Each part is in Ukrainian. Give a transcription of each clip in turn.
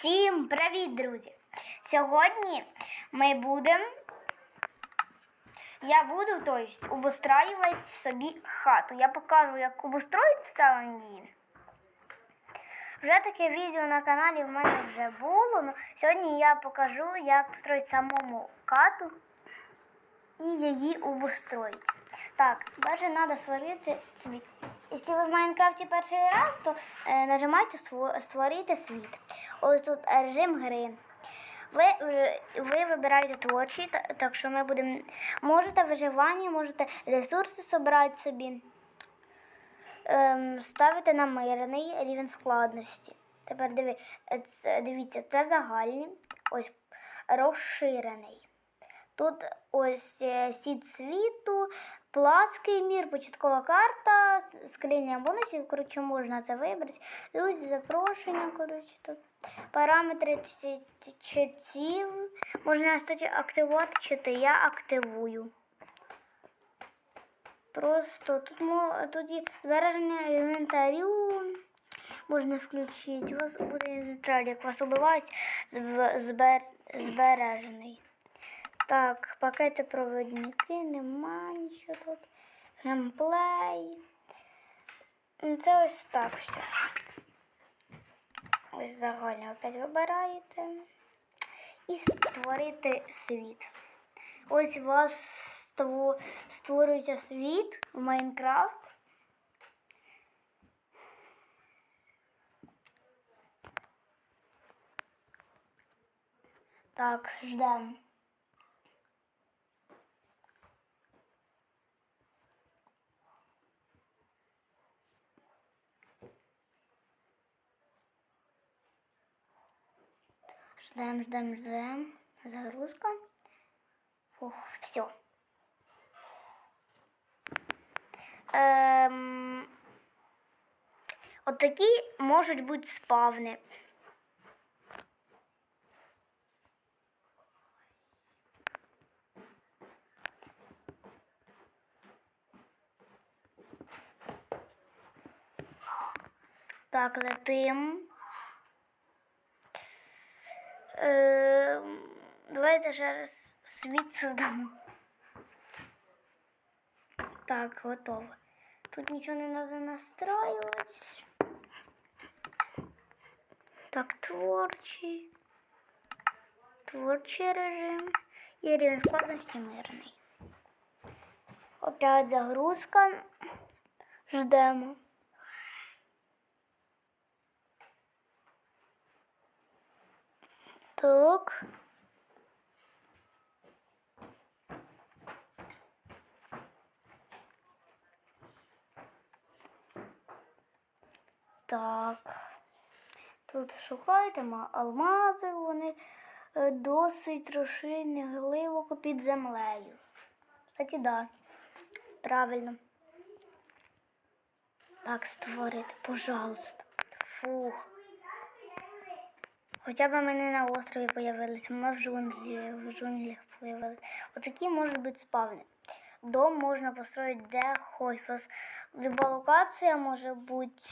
Всім привіт, друзі! Сьогодні ми будемо. Я буду то есть, обустраювати собі хату. Я покажу, як обустроїти в Селандії. Вже таке відео на каналі в мене вже було. Ну, сьогодні я покажу, як построїти самому хату і її обустроїти. Так, перше треба створити світ. Якщо ви в Майнкрафті перший раз, то е, нажимайте створити світ. Ось тут режим гри. Ви, ви вибираєте творчий, та- так що ми будемо. Можете виживання, можете ресурси збирати собі. Ем, ставити на мирний рівень складності. Тепер диви, е, дивіться, це загальний, ось розширений. Тут ось е, сіт світу, плаский мір, початкова карта, скриня бонусів, коротше, можна це вибрати. Друзі, запрошення, коротше, тут. Параметри чи- чи- читів. Можна, кстати, активувати чити. Я активую. Просто тут, тут є збереження інвентарю. Можна включити. У вас буде інвентар, як вас убивають, збер, збережений. Так, пакети проводники, нема нічого тут. Геймплей. Ну, Це ось так все. Ось загально опять вибираєте. І створити світ. Ось у вас створюється світ в Майнкрафт. Так, ждемо. Ждем, ждем, ждем. Загрузка. Фух, все. Ем, от такі можуть бути спавни. Так, летим. Ем, давайте ще раз світ создамо. Так, готово. Тут нічого не треба настроювати. Так, творчий. Творчий режим. І рівень складності мирний. Опять загрузка. Ждемо. Так. Так. Тут шукайте алмази, вони е, досить розширені глибоко під землею. Кстати, да. Правильно. Так, створити, пожалуйста. Фух. Хоча б ми не на острові появились, ми в джунглі, в джунглях появились. Отакі можуть бути спавни. Дом можна построїти де хоч. Люба локація може бути.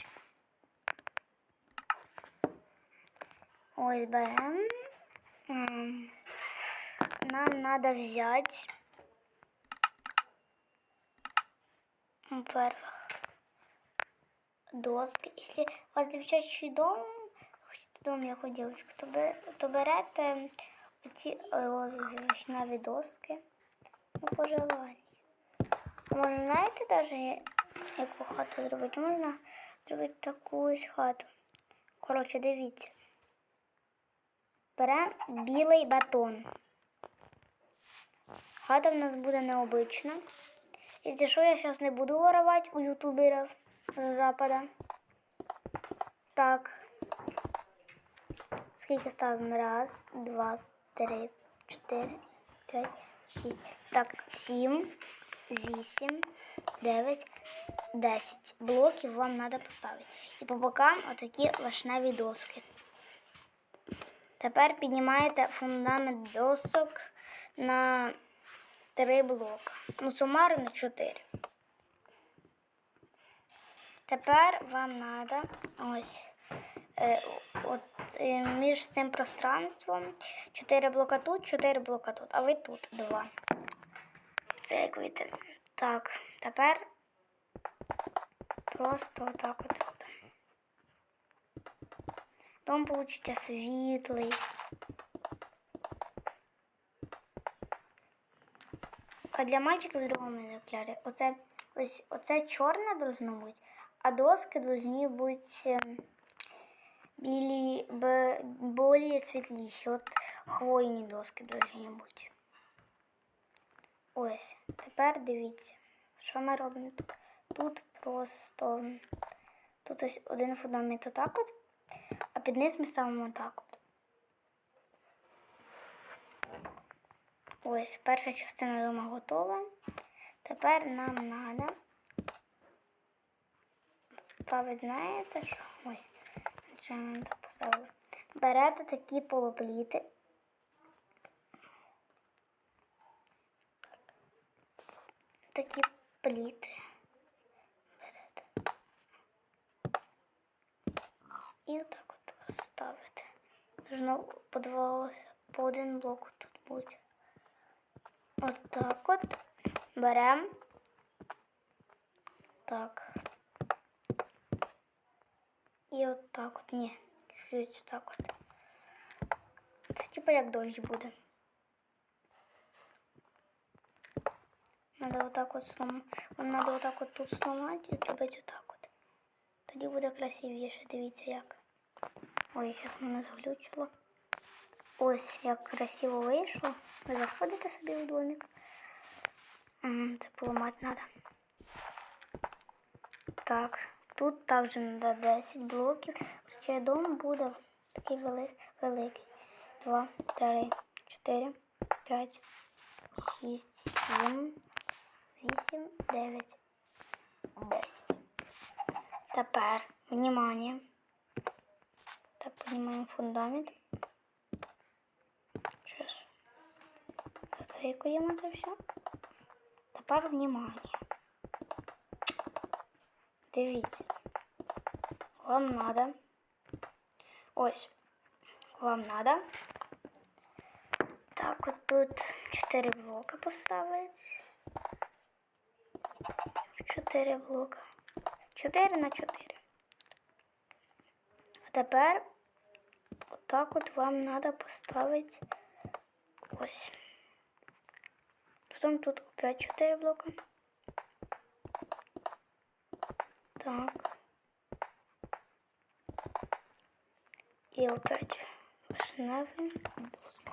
Ой, берем. Нам надо взять. Во-первых, доски. Если у вас девчачий дом, хочете дом, як у девочку, то, то берете ці розові доски. Ну, по желанню. Можна, знаєте, даже яку хату зробити? Можна зробити таку ось хату. Коротше, дивіться. Беремо білий батон. Хата в нас буде необична. І що я зараз не буду воровати у ютуберів з запада. Так. Скільки ставимо? Раз, два, три, чотири, п'ять, шість. Так, сім, вісім, дев'ять, десять. Блоків вам треба поставити. І по бокам отакі вишневі доски. Тепер піднімаєте фундамент досок на три блока. Ну, сумарно чотири. Тепер вам треба ось е, от між цим пространством. Чотири блока тут, чотири блока тут, а ви тут два. Це як вийти. Так, тепер просто отак от робимо. Дом получиться світлий. А для мальчиків другому екземплярі оце, ось, оце чорне должно бути, а доски должні бути е, білі, б, более світліші. От хвойні доски бути. Ось, тепер дивіться, що ми робимо тут. Тут просто тут ось один фундамент отак от, а під низ ми ставимо так от. Ось перша частина дома готова. Тепер нам треба ставити, знаєте що? Що я не поставила. Берете такі полупліти. Такі пліти. Берете. І отак от ставите. Должно по два, по один блок тут бути. Отак от беремо. Так. І отак от. Ні, чуть-чуть отак от. Це типа як дощ буде. Надо отак от слом... Вам надо отак от тут сломати і зробити отак от. Тоді буде красивіше. Дивіться як. Ой, зараз мене заглючило. Ось як красиво вийшло. Ви заходите собі в домик. М, Це поламати треба. Так, Тут також треба 10 блоків. Ще дом буде такий вели- великий. 2, 3, 4, 5, 6, 7, 8, 9, 10. Тепер, внимание. Так, піднімаємо фундамент. Сейчас. Зацейкуємо це все. Тепер внимание. Дивіться. Вам надо. Ось. Вам надо. Так, от тут 4 блока поставити. 4 блока. 4 на 4. А тепер отак от вам треба поставити ось. Потім тут опять 4 блока. Так. І опять вишневий доску.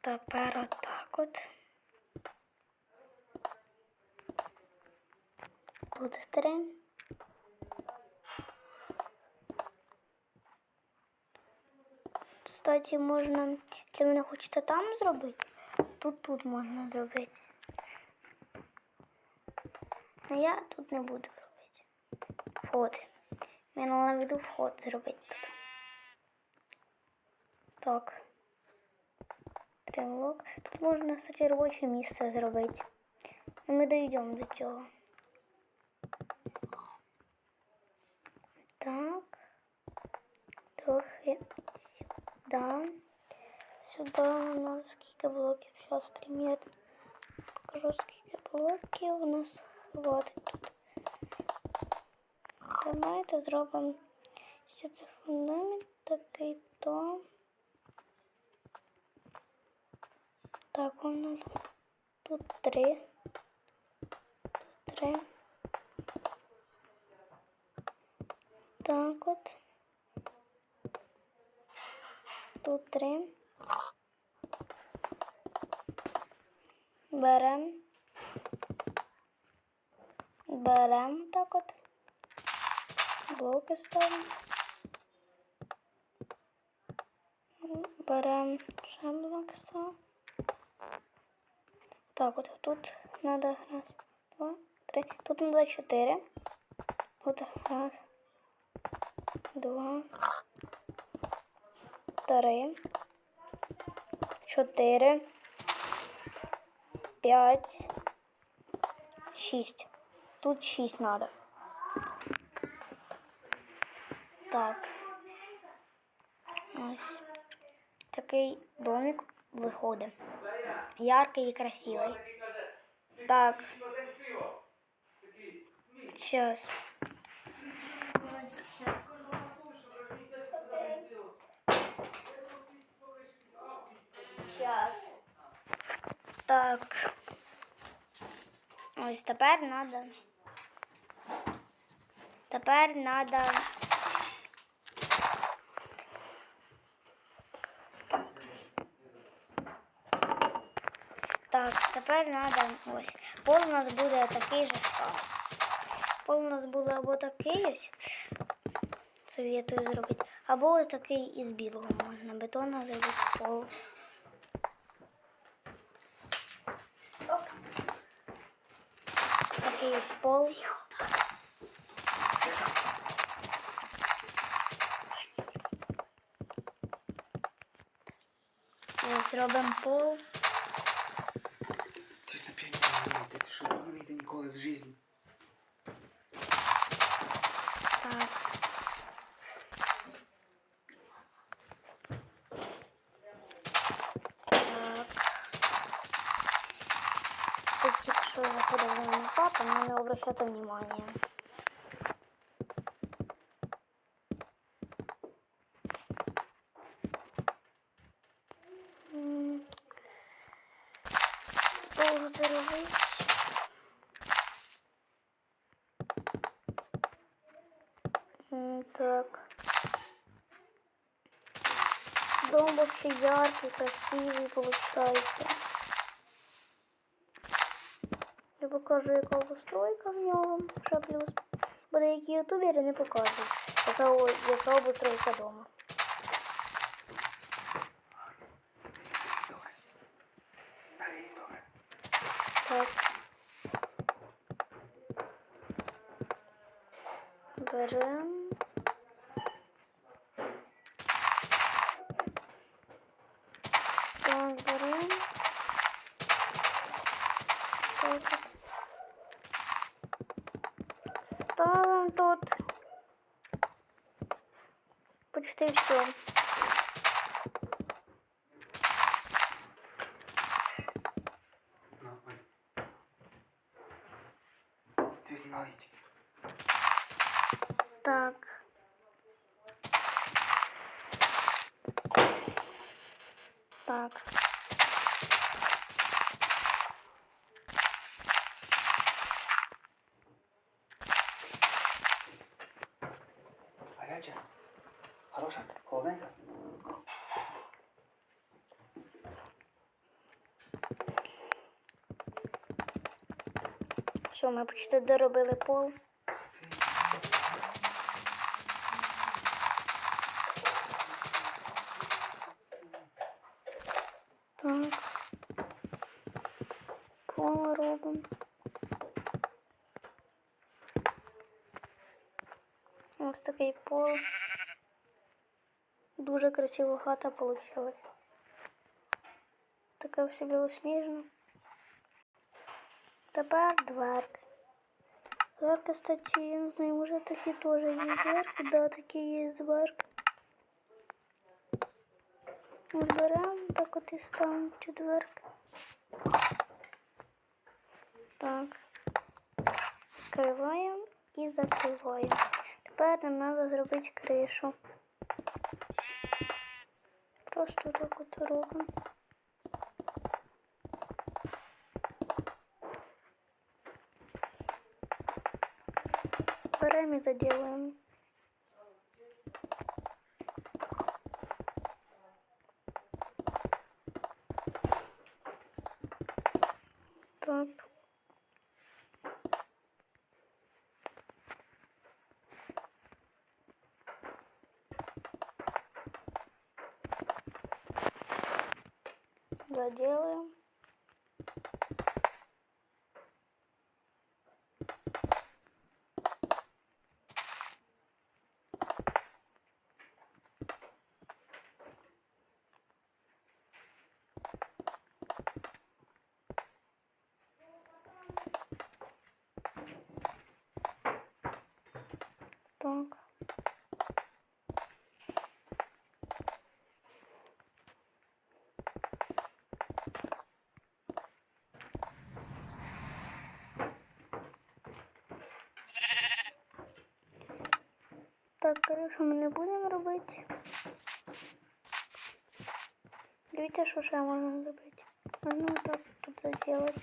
Тепер отак от. Тут три. Кстати, можна, якщо ви не хочете там зробити, тут тут можна зробити. А я тут не буду робити. Вход. Мені наведу вход зробити тут. Так. Тривок. Тут можна, кстати, робоче місце зробити. Ну, ми дійдемо до цього. Так. Трохи сюди. Сюди у нас скільки блоків. Зараз примірно покажу, скільки блоків у нас тут. Давайте зробимо ще це фундамент такий то. Так, у нас тут три. Тут три. Так от. Тут три. Берем. Берем так от. Блоки ставимо. Берем ще блок ставимо. Так, от тут надо раз, два, три. Тут надо чотири. Тут раз, два, три, чотири, п'ять, шість. Тут шість надо. Так, Ось такий домик виходить. Яркий і красивий. Так. Сейчас. Сейчас. Так. Ось тепер надо. Тепер надо. Так, тепер надо ось. Пол у нас буде такий же самий. Пол у нас буде або такий ось. Советую зробити. Або ось такий із білого можна. Бетона зробити пол. Такий ось пол. Ось робимо пол. Ти ж на піаніно вміти, ти що не вміти ніколи в житті. Так. Так. Тут тільки що заходили на папу, но не обращайте внимания. М, Так. Дом вообще яркий, красивый получается. Я покажу, яка обустройка в нього. Ще плюс. Бо деякі ютубери не показують, о- яка обустройка дома. Добре. Так. Берем. Так, берем. Так. Ставим тут. Почти все. На, Оль. Ти знали. Так. Так. Що, ми почти доробили пол. Так. Пол робимо. Ось такий пол. Дуже красива хата вийшла. Така вся білосніжна. Тепер дверки. Дверки, кстати, я не знаю, може такі теж є дверки, да, такі є дверки. Беремо, так от і ставимо ці. Так. Відкриваємо і закриваємо. Тепер нам треба зробити кришу. Просто так от робимо. Берем и заделаем. Так. Заделаем. Так, кришу ми не будемо робити. Дивіться, що ще можна зробити. Можна так тут заділати.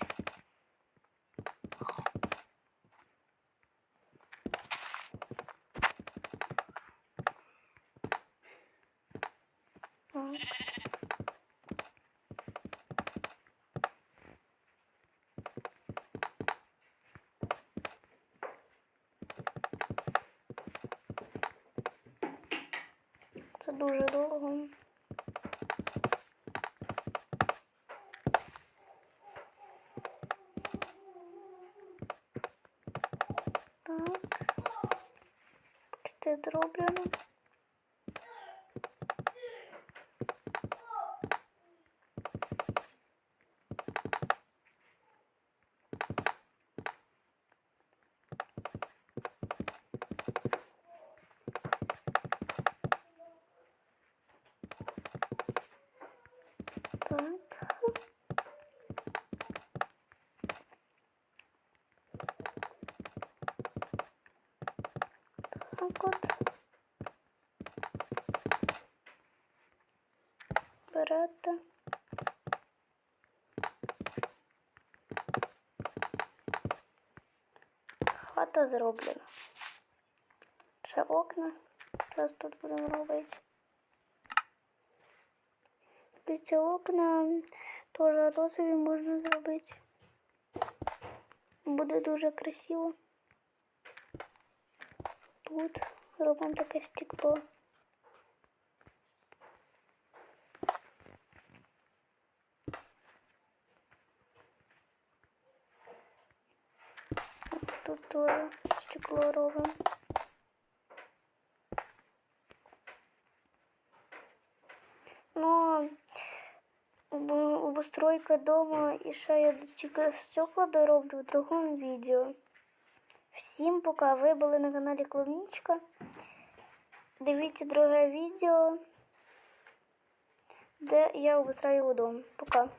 Так. Дуже довго. Так. Це зроблено. Берете. Хата зроблена. Ще окна. Зараз тут будемо робити. Ці окна теж розові можна зробити. Буде дуже красиво. Тут робимо таке стекло. Тут стекло робимо. Ну, обустройка дома і ще я до стекла дороблю в другому відео. Всім пока. Ви були на каналі Клубничка. Дивіться друге відео, де я обустраю дом. Пока.